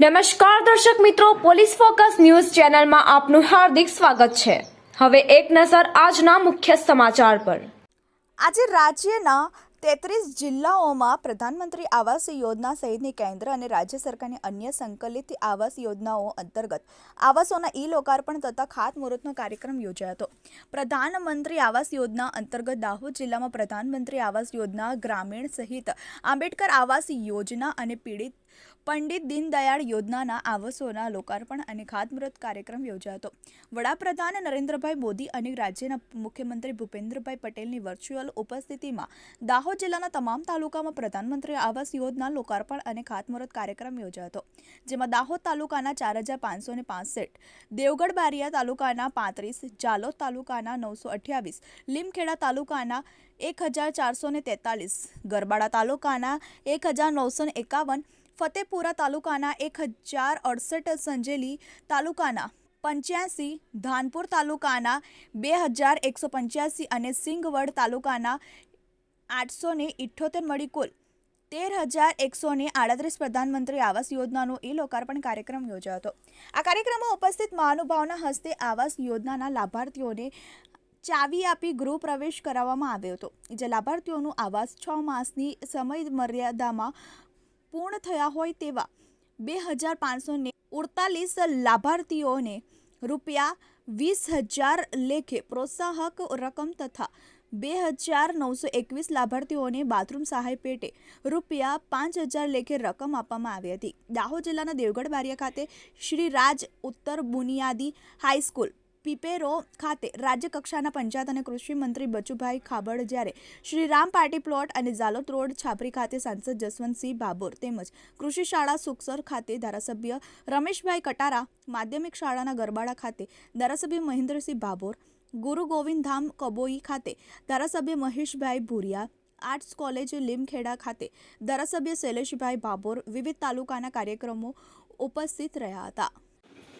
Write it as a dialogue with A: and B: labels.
A: નમસ્કાર દર્શક મિત્રો, પોલીસ ફોકસ ન્યૂઝ ચેનલમાં આપનું હાર્દિક સ્વાગત છે. હવે એક નજર આજના મુખ્ય સમાચાર પર.
B: આજે રાજ્યના તેત્રીસ જિલ્લાઓમાં પ્રધાનમંત્રી આવાસ યોજના સહિતની કેન્દ્ર અને રાજ્ય સરકારની અન્ય સંકલિત આવાસ યોજનાઓ અંતર્ગત આવાસોના ઈ લોકાર્પણ તથા ખાતમુહૂર્તનો કાર્યક્રમ યોજાયો હતો. પ્રધાનમંત્રી આવાસ યોજના અંતર્ગત દાહોદ જિલ્લામાં પ્રધાનમંત્રી આવાસ યોજના ગ્રામીણ સહિત આંબેડકર આવાસ યોજના અને પીડિત પંડિત દીનદયાળ યોજનાના આવાસોના લોકાર્પણ અને ખાતમુહૂર્ત કાર્યક્રમ યોજાયો વડાપ્રધાન નરેન્દ્રભાઈ મોદી અને રાજ્યના મુખ્યમંત્રી ભૂપેન્દ્રભાઈ પટેલની વર્ચ્યુઅલ ઉપસ્થિતિમાં દાહોદ જિલ્લાના તમામ તાલુકામાં પ્રધાનમંત્રી આવાસ યોજના લોકાર્પણ અને ખાતમુહૂર્ત કાર્યક્રમ યોજાયો હતો. જેમાં દાહોદ તાલુકાના ચાર હજાર પાંચસો ને પાંસઠ, દેવગઢ બારિયા તાલુકાના પાંત્રીસ જાલોદ તાલુકાના નવસો અઠ્યાવીસ, લીમખેડા તાલુકાના એક હજાર ચારસો ને તેતાલીસ, ગરબાડા તાલુકાના એક હજાર નવસો એકાવન ફતેપુરા તાલુકાના એક હજાર અડસઠ સંજેલી તાલુકાના પંચ્યાસી, ધાનપુર તાલુકાના બે હજાર એકસો પંચ્યાસી અને સિંગવડ તાલુકાના આઠસો ને ઇઠ્ઠોતેર મળી કુલ તેર હજાર એકસો ને આડત્રીસ પ્રધાનમંત્રી આવાસ યોજનાનો એ લોકાર્પણ કાર્યક્રમ યોજાયો હતો. આ કાર્યક્રમમાં ઉપસ્થિત મહાનુભાવના હસ્તે આવાસ યોજનાના લાભાર્થીઓને ચાવી આપી ગૃહ પ્રવેશ કરાવવામાં આવ્યો હતો, જે લાભાર્થીઓનું આવાસ છ માસની સમય મર્યાદામાં પૂર્ણ થયા હોય તેવા બે હજાર પાંચસોને ઉડતાલીસ લાભાર્થીઓને રૂપિયા વીસ હજાર લેખે પ્રોત્સાહક રકમ તથા બે હજાર નવસો એકવીસ લાભાર્થીઓને બાથરૂમ સહાય પેટે રૂપિયા પાંચ હજાર લેખે રકમ આપવામાં આવી હતી. દાહોદ જિલ્લાના દેવગઢ બારિયા ખાતે શ્રી રાજ ઉત્તર બુનિયાદી હાઈસ્કૂલ પીપેરો ખાતે રાજ્ય કક્ષાના પંચાયત અને કૃષિ મંત્રી બચુભાઈ ખાબડ જ્યારે શ્રી રામ પાર્ટી પ્લોટ અને ઝાલોત રોડ છાપરી ખાતે સાંસદ જસવંતસિંહ ભાભોર તેમજ કૃષિ શાળા સુખસર ખાતે ધારાસભ્ય રમેશભાઈ કટારા, માધ્યમિક શાળાના ગરબાડા ખાતે ધારાસભ્ય મહેન્દ્રસિંહ ભાભોર ગુરુ ગોવિંદધામ કબોઈ ખાતે ધારાસભ્ય મહેશભાઈ ભુરિયા, આર્ટ્સ કોલેજ લીમખેડા ખાતે ધારાસભ્ય શૈલેષભાઈ ભાભોર વિવિધ તાલુકાના કાર્યક્રમો ઉપસ્થિત રહ્યા હતા.